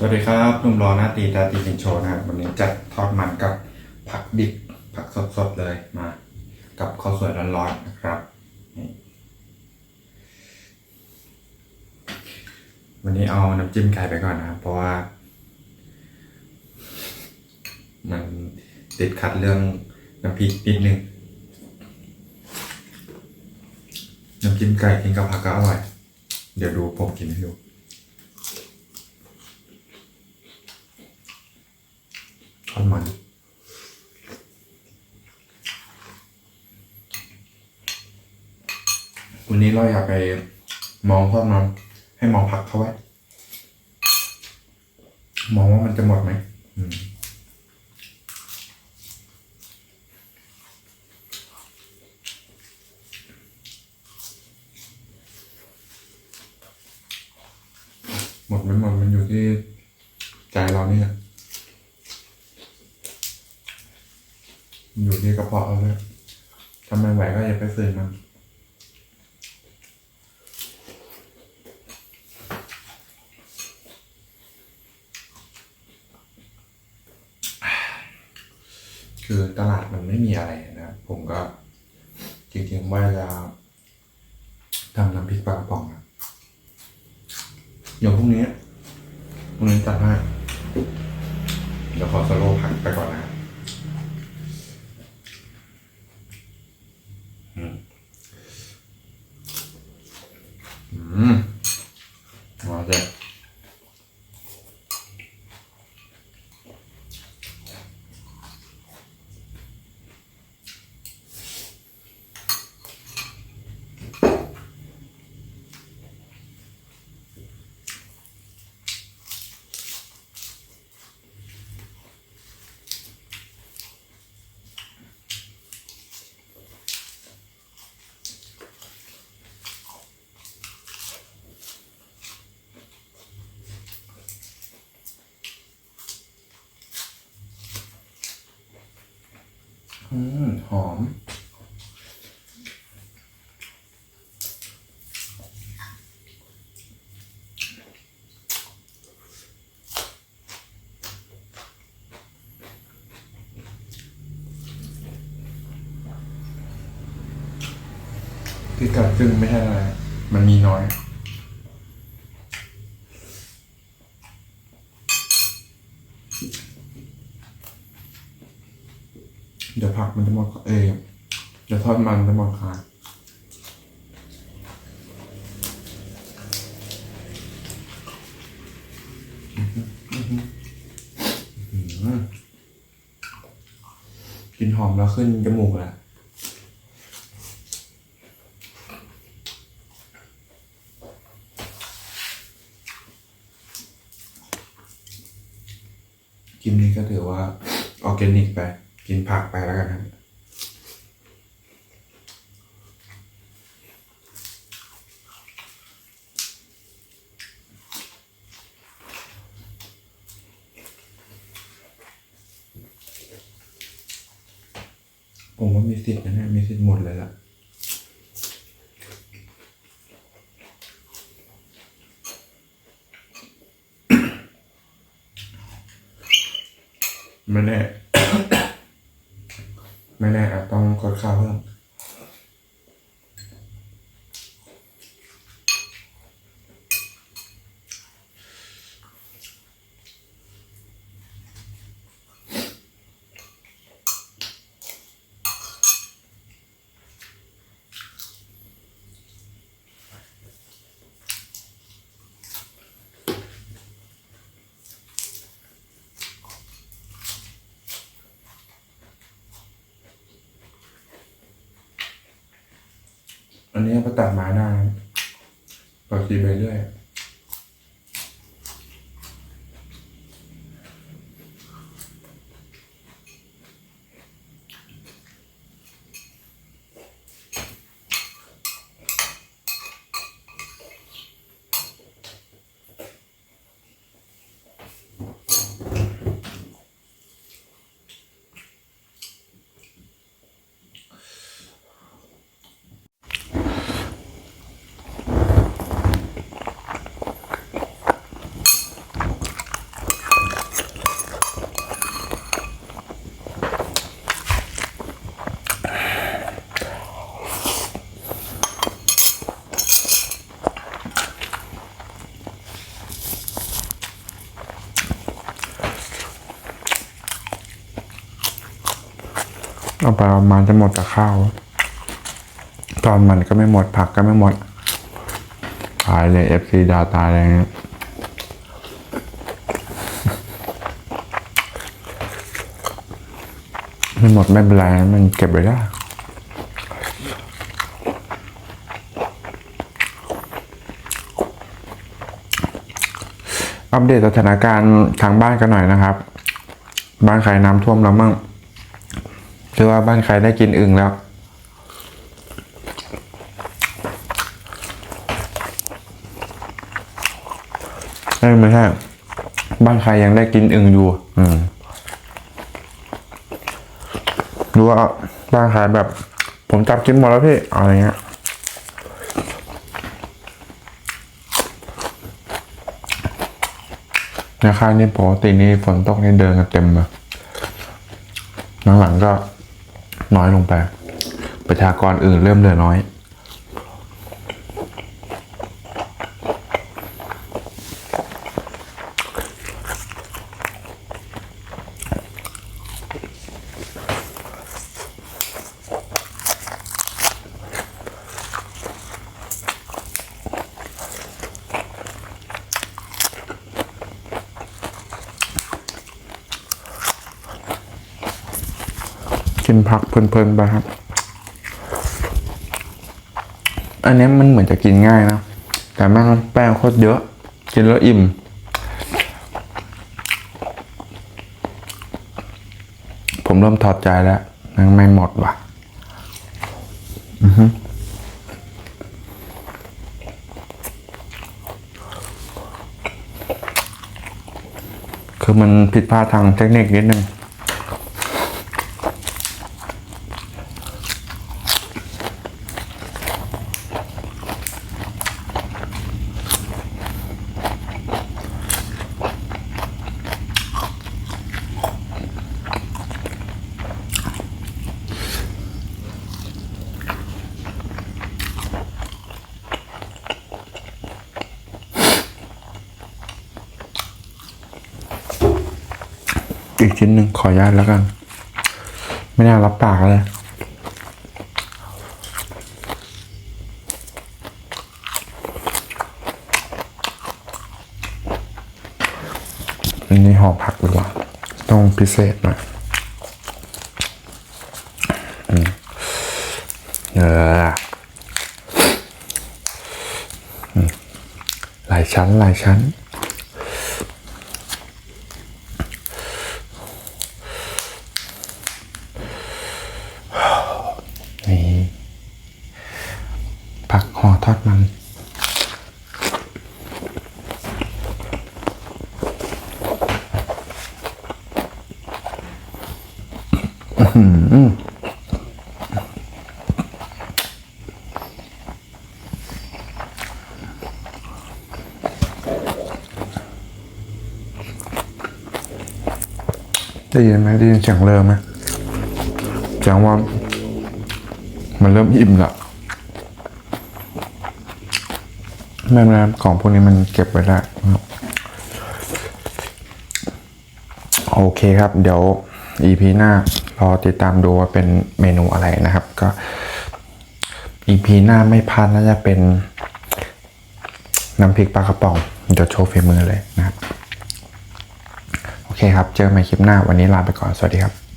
สวัสดีครับนุ่มรอหน้าตีตาตีเป็นโชว์นะครับวันนี้จัดทอดมันกับผักดิบผักสดๆเลยมา กับข้าวสวยร้อนๆนะครับ วันนี้เอาน้ำจิ้มไก่ไปก่อนนะครับเพราะว่า มันติดขัดเรื่องน้ำพริกนิดนึงน้ำจิ้มไก่กินกับผักก็อร่อย เดี๋ยวดูผมกินให้ดู ทอดมัน วันนี้เราอยากไปมองทอดมันให้มองผักเขาไว้ มองว่ามันจะหมดไหมอืมหมดไม่หมดมันอยู่ที่ใจเรานี่แหละอยู่ที่กระเพาะเราเลยทำไมไหวก็อย่าไปฝืนมัน คือตลาดมันไม่มีอะไรนะผมก็จริงๆว่าจะทำน้ำพริกปลากระป๋องนะอย่างพรุ่งนี้พรุ่งนี้จัดให้เดี๋ยวขอสโลว์ผักไปก่อนนะครับ อืมมาเจ๊ อืมหอม ที่กัดซึ่งไม่ใช่อะไร มันมีน้อย เดี๋ยวผัก มันจะหมดเอยเดี๋ยวทอดมันจะหมดคากินหอมแล้วขึ้นจมูกแล้วกินนี้ก็ถือว่าออร์แกนิกไป กินผักไปแล้วกันครับ ผมว่ามีสิทธิ์นะเนี่ยมีสิทธิ์หมดเลยล่ะไม่แน่ ไม่แน่อาจต้องกดข้าวเพิ่ม อันนี้ก็ตัดไม้หน้าปกติไปเรื่อย อ เอาไปประมาณจะหมดกับข้าว ตอนมันก็ไม่หมดผักก็ไม่หมด ตายเลยเอฟซีดาตายอะไรเงี้ยไม่หมดไม่เป็นไรมันเก็บไว้ได้อัปเดตสถานการณ์ทางบ้านกันหน่อยนะครับ บ้านใครน้ำท่วมแล้วมั่ง หรือว่าบ้านใครได้กินอึ่งแล้วไม่ใช่บ้านใครยังได้กินอึ่งอยู่ อืมดูว่าบ้านใครแบบ ผมจับกินหมดแล้วพี่อะไรเงี้ยในค่ายนี่ปกตินี่ฝนตกนี่เดินกันเต็มเลยหลังๆก็ น้อยลงไป ประชากรอื่นเริ่มเหลือน้อย กินผักเพลินๆไปครับ อันนี้มันเหมือนจะกินง่ายนะ แต่แม่งแป้งโคตรเยอะ กินแล้วอิ่ม ผมเริ่มถอดใจแล้วยังไม่หมดว่ะ อือฮึคือมันผิดพลาดทางเทคนิคนิดนึง อีกชิ้นหนึ่งขออนุญาตแล้วกัน ไม่น่ารับปากเลยอันนี้ห่อผักดีกว่า ต้องพิเศษหน่อยเออหลายชั้นหลายชั้นผักห่อทอดมัน ได้ยินไหมได้ยินเสียงเริ่มไหมแสดงว่า มันเริ่มอิ่มละไม่เป็นไรครับของพวกนี้มันเก็บไว้ได้โอเคครับ เดี๋ยว EP หน้ารอติดตามดูว่าเป็นเมนูอะไรนะครับ ก็ EP หน้าไม่พลาดน่าจะเป็นน้ำพริกปลากระป๋องเดี๋ยวโชว์ฝีมือเลยนะครับ โอเคครับ เจอกันใหม่คลิปหน้าวันนี้ลาไปก่อน สวัสดีครับ